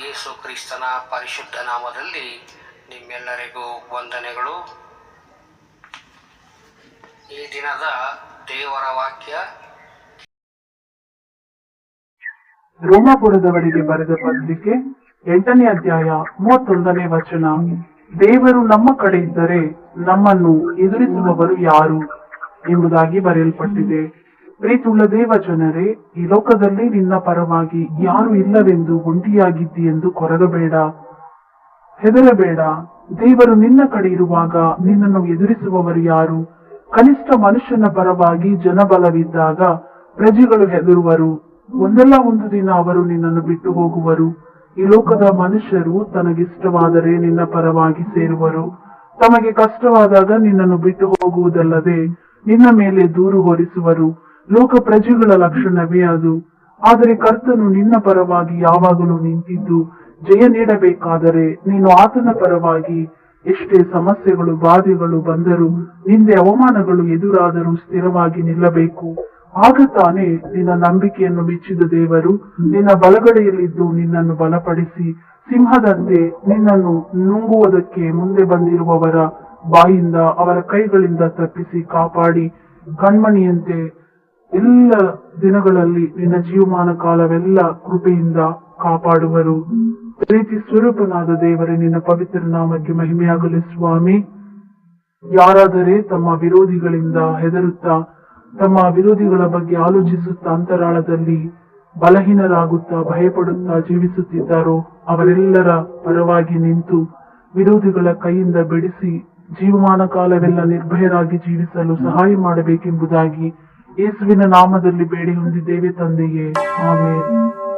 ಯೇಸು ಕ್ರಿಸ್ತನ ಪರಿಶುದ್ಧ ನಾಮದಲ್ಲಿ ನಿಮ್ಮೆಲ್ಲರಿಗೂ ವಂದನೆಗಳು. ಈ ದಿನದ ದೇವರ ವಾಕ್ಯ ರೋಮಾಪುರದವರಿಗೆ ಬರೆದ ಪತ್ರಿಕೆ ಎಂಟನೇ ಅಧ್ಯಾಯ ಮೂವತ್ತೊಂದನೇ ವಚನ. ದೇವರು ನಮ್ಮ ಕಡೆ ಇದ್ದರೆ ನಮ್ಮನ್ನು ಎದುರಿಸುವವರು ಯಾರು ಎಂಬುದಾಗಿ ಬರೆಯಲ್ಪಟ್ಟಿದೆ. ಪ್ರೀತಿಯುಳ್ಳ ದೇವ ಜನರೇ ಈ ಲೋಕದಲ್ಲಿ ನಿನ್ನ ಪರವಾಗಿ ಯಾರು ಇಲ್ಲವೆಂದು ಒಂಟಿಯಾಗಿದ್ದಿ ಎಂದು ಕೊರಗಬೇಡ. ಹೆದರಬೇಡ. ದೇವರು ನಿನ್ನ ಕಡೆ ಇರುವಾಗ ನಿನ್ನನ್ನು ಎದುರಿಸುವವರು ಯಾರು? ಕನಿಷ್ಠ ಮನುಷ್ಯನ ಪರವಾಗಿ ಜನಬಲವಿದ್ದಾಗ ಪ್ರಜೆಗಳು ಹೆದರುವರು. ಒಂದಲ್ಲ ಒಂದು ದಿನ ಅವರು ನಿನ್ನನ್ನು ಬಿಟ್ಟು ಹೋಗುವರು. ಈ ಲೋಕದ ಮನುಷ್ಯರು ತನಗಿಷ್ಟವಾದರೆ ನಿನ್ನ ಪರವಾಗಿ ಸೇರುವರು. ತಮಗೆ ಕಷ್ಟವಾದಾಗ ನಿನ್ನನ್ನು ಬಿಟ್ಟು ಹೋಗುವುದಲ್ಲದೆ ನಿನ್ನ ಮೇಲೆ ದೂರು ಹೊರಿಸುವರು. ಲೋಕ ಪ್ರಜೆಗಳ ಲಕ್ಷಣವೇ ಅದು. ಆದರೆ ಕರ್ತನು ನಿನ್ನ ಪರವಾಗಿ ಯಾವಾಗಲೂ ನಿಂತಿದ್ದು ಜಯ ನೀಡಬೇಕಾದರೆ ನೀನು ಆತನ ಪರವಾಗಿ ಎಷ್ಟೇ ಸಮಸ್ಯೆಗಳು, ಬಾಧೆಗಳು ಬಂದರೂ ನಿಂದೆ ಅವಮಾನಗಳು ಎದುರಾದರೂ ಸ್ಥಿರವಾಗಿ ನಿಲ್ಲಬೇಕು. ಆಗ ತಾನೇ ನಿನ್ನ ನಂಬಿಕೆಯನ್ನು ಮೆಚ್ಚಿದ ದೇವರು ನಿನ್ನ ಬಲಗಡೆಯಲ್ಲಿದ್ದು ನಿನ್ನನ್ನು ಬಲಪಡಿಸಿ ಸಿಂಹದಂತೆ ನಿನ್ನನ್ನು ನುಂಗುವುದಕ್ಕೆ ಮುಂದೆ ಬಂದಿರುವವರ ಬಾಯಿಂದ ಅವರ ಕೈಗಳಿಂದ ತಪ್ಪಿಸಿ ಕಾಪಾಡಿ, ಕಣ್ಮಣಿಯಂತೆ ಎಲ್ಲ ದಿನಗಳಲ್ಲಿ ನಿನ್ನ ಜೀವಮಾನ ಕಾಲವೆಲ್ಲ ಕೃಪೆಯಿಂದ ಕಾಪಾಡುವರು. ಪ್ರೀತಿ ಸ್ವರೂಪನಾದ ದೇವರೇ, ನಿನ್ನ ಪವಿತ್ರ ನಾಮಕ್ಕೆ ಮಹಿಮೆಯಾಗಲಿ ಸ್ವಾಮಿ. ಯಾರಾದರೆ ತಮ್ಮ ವಿರೋಧಿಗಳಿಂದ ಹೆದರುತ್ತಾ, ತಮ್ಮ ವಿರೋಧಿಗಳ ಬಗ್ಗೆ ಆಲೋಚಿಸುತ್ತಾ ಅಂತರಾಳದಲ್ಲಿ ಬಲಹೀನರಾಗುತ್ತಾ, ಭಯಪಡುತ್ತಾ ಜೀವಿಸುತ್ತಿದ್ದಾರೋ, ಅವರೆಲ್ಲರ ಪರವಾಗಿ ನಿಂತು ವಿರೋಧಿಗಳ ಕೈಯಿಂದ ಬಿಡಿಸಿ ಜೀವಮಾನ ಕಾಲವೆಲ್ಲ ನಿರ್ಭಯರಾಗಿ ಜೀವಿಸಲು ಸಹಾಯ ಮಾಡಬೇಕೆಂಬುದಾಗಿ ಯೇಸುವಿನ ನಾಮದಲ್ಲಿ ಬೇಡಿ ಹೊಂದಿದ್ದೇವೆ ತಂದೆಯೇ. ಆಮೇಲೆ